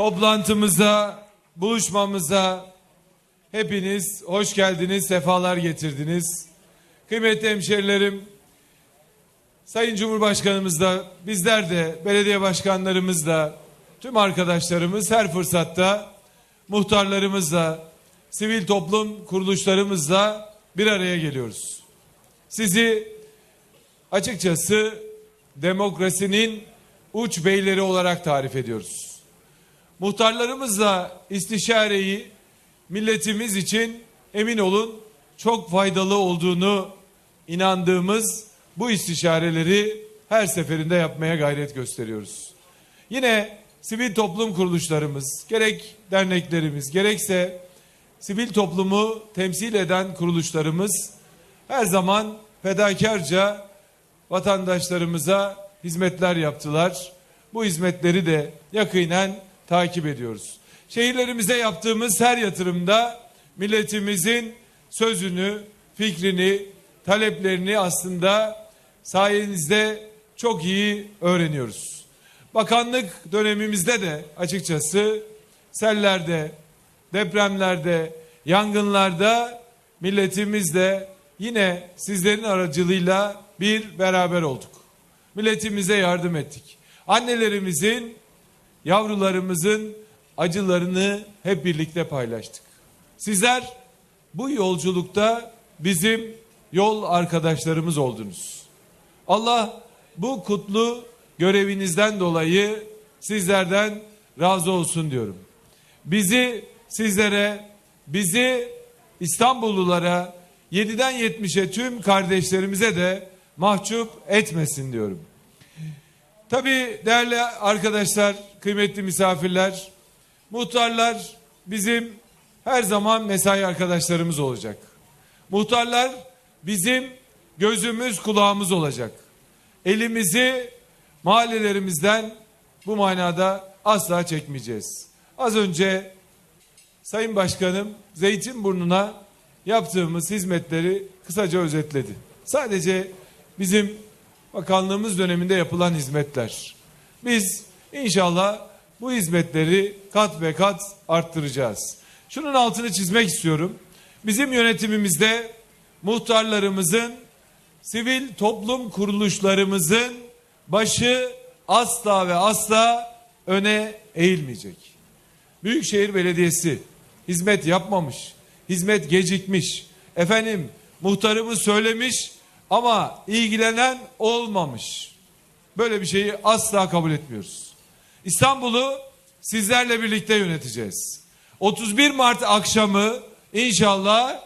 Toplantımıza, buluşmamıza hepiniz hoş geldiniz, sefalar getirdiniz. Kıymetli hemşerilerim, Sayın Cumhurbaşkanımız da, bizler de, belediye başkanlarımız da, tüm arkadaşlarımız her fırsatta muhtarlarımızla, sivil toplum kuruluşlarımızla bir araya geliyoruz. Sizi açıkçası demokrasinin uç beyleri olarak tarif ediyoruz. Muhtarlarımızla istişareyi milletimiz için emin olun çok faydalı olduğunu inandığımız bu istişareleri her seferinde yapmaya gayret gösteriyoruz. Yine sivil toplum kuruluşlarımız, gerek derneklerimiz, gerekse sivil toplumu temsil eden kuruluşlarımız her zaman fedakarca vatandaşlarımıza hizmetler yaptılar. Bu hizmetleri de yakinen takip ediyoruz. Şehirlerimize yaptığımız her yatırımda milletimizin sözünü, fikrini, taleplerini aslında sayenizde çok iyi öğreniyoruz. Bakanlık dönemimizde de açıkçası sellerde, depremlerde, yangınlarda milletimizle yine sizlerin aracılığıyla bir beraber olduk. Milletimize yardım ettik. Annelerimizin, yavrularımızın acılarını hep birlikte paylaştık. Sizler bu yolculukta bizim yol arkadaşlarımız oldunuz. Allah bu kutlu görevinizden dolayı sizlerden razı olsun diyorum. Bizi sizlere, bizi İstanbullulara, 7'den 70'e tüm kardeşlerimize de mahcup etmesin diyorum. Tabii değerli arkadaşlar, kıymetli misafirler, muhtarlar bizim her zaman mesai arkadaşlarımız olacak. Muhtarlar bizim gözümüz kulağımız olacak. Elimizi mahallelerimizden bu manada asla çekmeyeceğiz. Az önce Sayın Başkanım Zeytinburnu'na yaptığımız hizmetleri kısaca özetledi. Sadece bizim bakanlığımız döneminde yapılan hizmetler. Biz inşallah bu hizmetleri kat ve kat arttıracağız. Şunun altını çizmek istiyorum. Bizim yönetimimizde muhtarlarımızın, sivil toplum kuruluşlarımızın başı asla ve asla öne eğilmeyecek. Büyükşehir Belediyesi hizmet yapmamış, hizmet gecikmiş. Efendim muhtarımız söylemiş ama ilgilenen olmamış. Böyle bir şeyi asla kabul etmiyoruz. İstanbul'u sizlerle birlikte yöneteceğiz. 31 Mart akşamı inşallah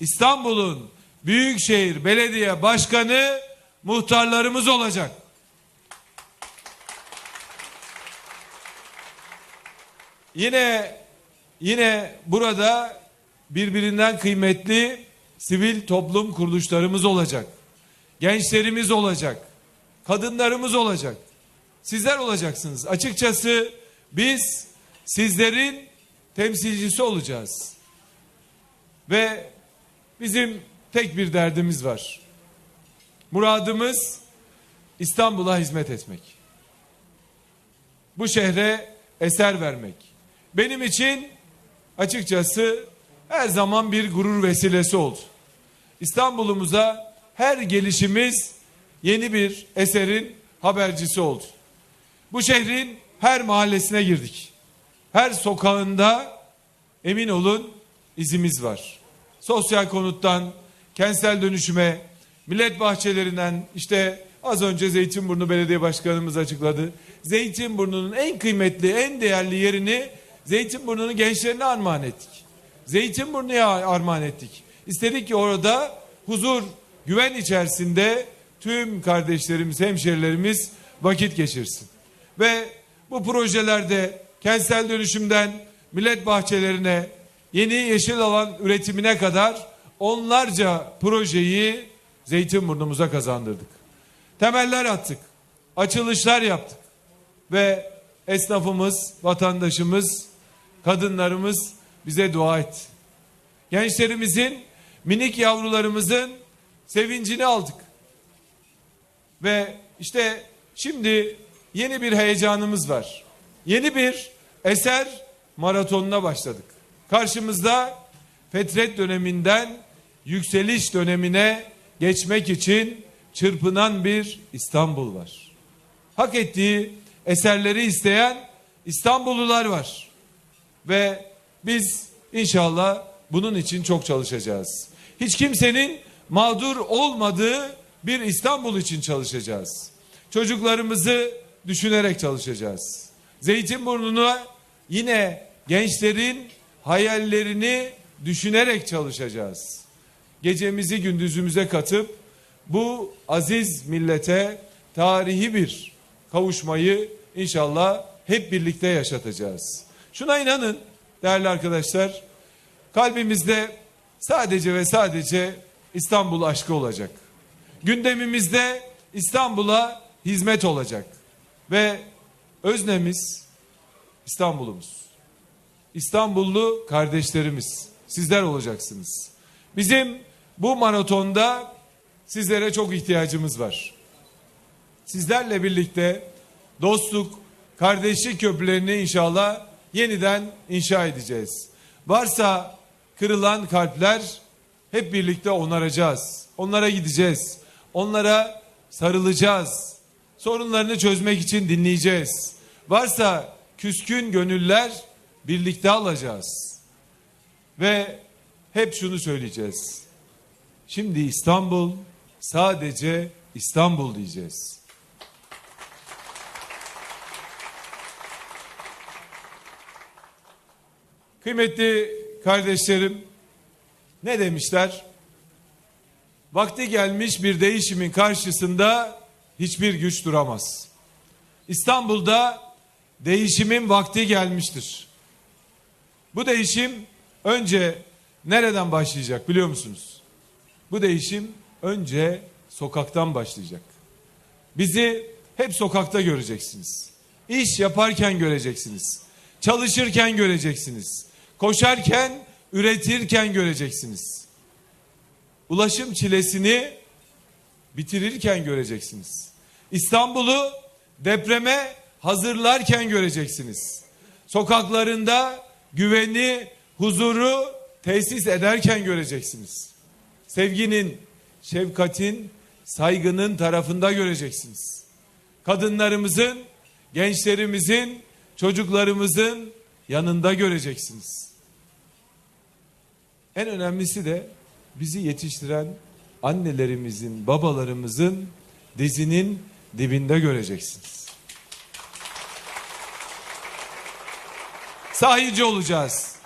İstanbul'un Büyükşehir Belediye Başkanı muhtarlarımız olacak. Yine yine burada birbirinden kıymetli sivil toplum kuruluşlarımız olacak. Gençlerimiz olacak. Kadınlarımız olacak. Sizler olacaksınız. Açıkçası biz sizlerin temsilcisi olacağız. Ve bizim tek bir derdimiz var. Muradımız İstanbul'a hizmet etmek. Bu şehre eser vermek. Benim için açıkçası her zaman bir gurur vesilesi oldu. İstanbul'umuza her gelişimiz yeni bir eserin habercisi oldu. Bu şehrin her mahallesine girdik. Her sokağında emin olun izimiz var. Sosyal konuttan, kentsel dönüşüme, millet bahçelerinden işte az önce Zeytinburnu Belediye Başkanımız açıkladı. Zeytinburnu'nun en kıymetli, en değerli yerini Zeytinburnu'nun gençlerine armağan ettik. Zeytinburnu'ya armağan ettik. İstedik ki orada huzur, güven içerisinde tüm kardeşlerimiz, hemşerilerimiz vakit geçirsin. Ve bu projelerde kentsel dönüşümden millet bahçelerine, yeni yeşil alan üretimine kadar onlarca projeyi Zeytinburnu'muza kazandırdık. Temeller attık, açılışlar yaptık ve esnafımız, vatandaşımız, kadınlarımız bize dua etti. Gençlerimizin, minik yavrularımızın sevincini aldık. Ve işte şimdi yeni bir heyecanımız var. Yeni bir eser maratonuna başladık. Karşımızda fetret döneminden yükseliş dönemine geçmek için çırpınan bir İstanbul var. Hak ettiği eserleri isteyen İstanbullular var. Ve biz inşallah bunun için çok çalışacağız. Hiç kimsenin mağdur olmadığı bir İstanbul için çalışacağız. Çocuklarımızı düşünerek çalışacağız. Zeytinburnu'na yine gençlerin hayallerini düşünerek çalışacağız. Gecemizi gündüzümüze katıp bu aziz millete tarihi bir kavuşmayı inşallah hep birlikte yaşatacağız. Şuna inanın değerli arkadaşlar, kalbimizde sadece ve sadece İstanbul aşkı olacak. Gündemimizde İstanbul'a hizmet olacak. Ve öznemiz İstanbul'umuz. İstanbullu kardeşlerimiz. Sizler olacaksınız. Bizim bu maratonda sizlere çok ihtiyacımız var. Sizlerle birlikte dostluk, kardeşlik köprülerini inşallah yeniden inşa edeceğiz. Varsa kırılan kalpler hep birlikte onaracağız. Onlara gideceğiz. Onlara sarılacağız. Sorunlarını çözmek için dinleyeceğiz. Varsa küskün gönüller birlikte alacağız. Ve hep şunu söyleyeceğiz. Şimdi İstanbul sadece İstanbul diyeceğiz. Kıymetli kardeşlerim ne demişler? Vakti gelmiş bir değişimin karşısında hiçbir güç duramaz. İstanbul'da değişimin vakti gelmiştir. Bu değişim önce nereden başlayacak biliyor musunuz? Bu değişim önce sokaktan başlayacak. Bizi hep sokakta göreceksiniz. İş yaparken göreceksiniz. Çalışırken göreceksiniz. Koşarken, üretirken göreceksiniz. Ulaşım çilesini bitirirken göreceksiniz. İstanbul'u depreme hazırlarken göreceksiniz. Sokaklarında güveni, huzuru tesis ederken göreceksiniz. Sevginin, şefkatin, saygının tarafında göreceksiniz. Kadınlarımızın, gençlerimizin, çocuklarımızın yanında göreceksiniz. En önemlisi de bizi yetiştiren annelerimizin, babalarımızın dizinin dibinde göreceksiniz. Sahici olacağız.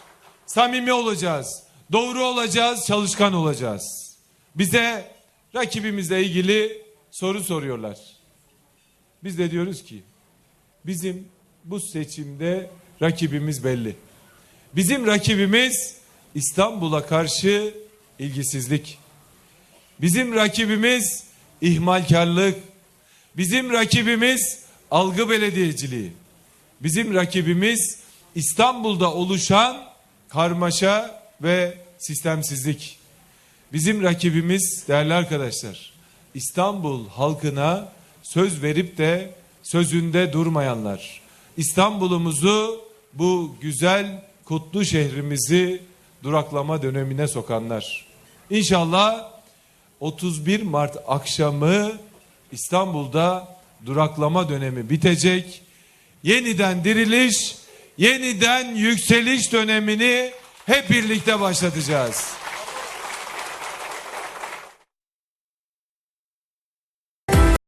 Samimi olacağız. Doğru olacağız, çalışkan olacağız. Bize rakibimizle ilgili soru soruyorlar. Biz de diyoruz ki bizim bu seçimde rakibimiz belli. Bizim rakibimiz İstanbul'a karşı ilgisizlik. Bizim rakibimiz ihmalkarlık. Bizim rakibimiz algı belediyeciliği. Bizim rakibimiz İstanbul'da oluşan karmaşa ve sistemsizlik. Bizim rakibimiz değerli arkadaşlar İstanbul halkına söz verip de sözünde durmayanlar. İstanbul'umuzu bu güzel kutlu şehrimizi duraklama dönemine sokanlar. İnşallah 31 Mart akşamı İstanbul'da duraklama dönemi bitecek. Yeniden diriliş, yeniden yükseliş dönemini hep birlikte başlatacağız.